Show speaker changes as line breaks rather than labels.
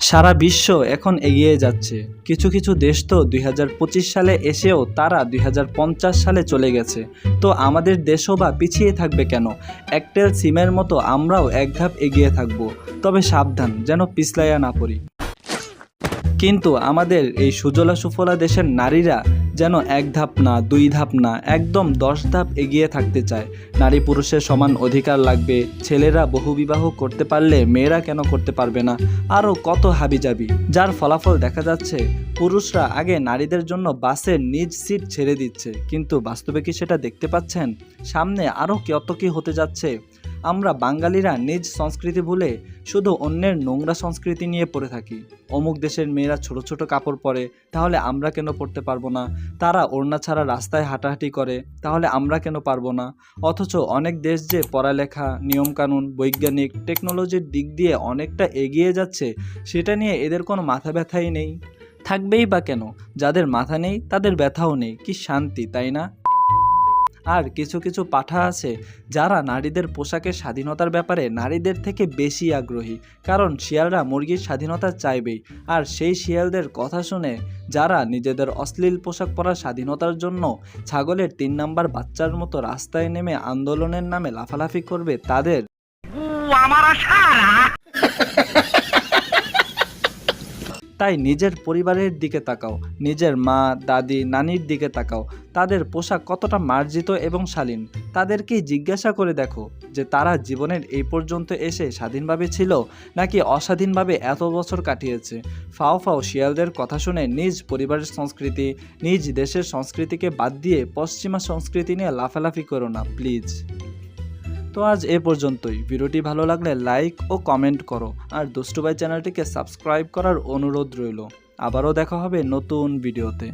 সারা বিশ্ব এখন এগিয়ে যাচ্ছে। কিছু কিছু দেশ তো দুই হাজার পঁচিশ সালে এসেও তারা দুই হাজার পঞ্চাশ সালে চলে গেছে। তো আমাদের দেশও বা পিছিয়ে থাকবে কেন? একটেল সিমের মতো আমরাও এক ধাপ এগিয়ে থাকব। তবে সাবধান, যেন পিছলাইয়া না পড়ি। কিন্তু আমাদের এই সুজলা সুফলা দেশের নারীরা যেন এক ধাপ না, দুই ধাপ না, একদম দশ ধাপ এগিয়ে থাকতে চায়। নারী পুরুষের সমান অধিকার লাগবে। ছেলেরা বহুবিবাহ করতে পারলে মেয়েরা কেন করতে পারবে না? আরও কত হাবিজাবি। যার ফলাফল দেখা যাচ্ছে, পুরুষরা আগে নারীদের জন্য বাসের নিজ সিট ছেড়ে দিচ্ছে। কিন্তু বাস্তবে কি সেটা দেখতে পাচ্ছেন? সামনে আরও কত কি হতে যাচ্ছে? আমরা বাঙালিরা নিজ সংস্কৃতি ভুলে শুধু অন্যের নোংরা সংস্কৃতি নিয়ে পড়ে থাকি। অমুক দেশের মেয়েরা ছোট ছোট কাপড় পরে, তাহলে আমরা কেন পরতে পারব না? তারা ওড়না ছাড়া রাস্তায় হাঁটাহাঁটি করে, তাহলে আমরা কেন পারব না? অথচ অনেক দেশ যে পড়ালেখা, নিয়মকানুন, বৈজ্ঞানিক, টেকনোলজির দিক দিয়ে অনেকটা এগিয়ে যাচ্ছে, সেটা নিয়ে এদের কোনো মাথা ব্যথাই নেই। থাকবেই বা কেন? যাদের মাথা নেই, তাদের ব্যথাও নেই। কি শান্তি, তাই না? আর কিছু কিছু পাঠা আছে যারা নারীদের পোশাকের স্বাধীনতার ব্যাপারে নারীদের থেকে বেশি আগ্রহী, কারণ শিয়ালরা মুরগির স্বাধীনতা চাইবেই। আর সেই শিয়ালদের কথা শুনে যারা নিজেদের অশ্লীল পোশাক পরার স্বাধীনতার জন্য ছাগলের তিন নাম্বার বাচ্চার মতো রাস্তায় নেমে আন্দোলনের নামে লাফালাফি করবে তাদের তাই নিজের পরিবারের দিকে তাকাও, নিজের মা, দাদি, নানির দিকে তাকাও। তাদের পোশাক কতটা মার্জিত এবং শালীন তাদেরকেই জিজ্ঞাসা করে দেখো যে তারা জীবনের এই পর্যন্ত এসে স্বাধীনভাবে ছিল নাকি অস্বাধীনভাবে এত বছর কাটিয়েছে। ফাও ফাও শিয়ালদের কথা শুনে নিজ পরিবারের সংস্কৃতি, নিজ দেশের সংস্কৃতিকে বাদ দিয়ে পশ্চিমা সংস্কৃতি নিয়ে লাফালাফি করো না, প্লিজ। তো আজ এ পর্যন্তই। ভিডিওটি ভালো লাগলে লাইক ও কমেন্ট করো। আর দুষ্টুবাই চ্যানেলটিকে সাবস্ক্রাইব করার অনুরোধ রইল। আবারও দেখা হবে নতুন ভিডিওতে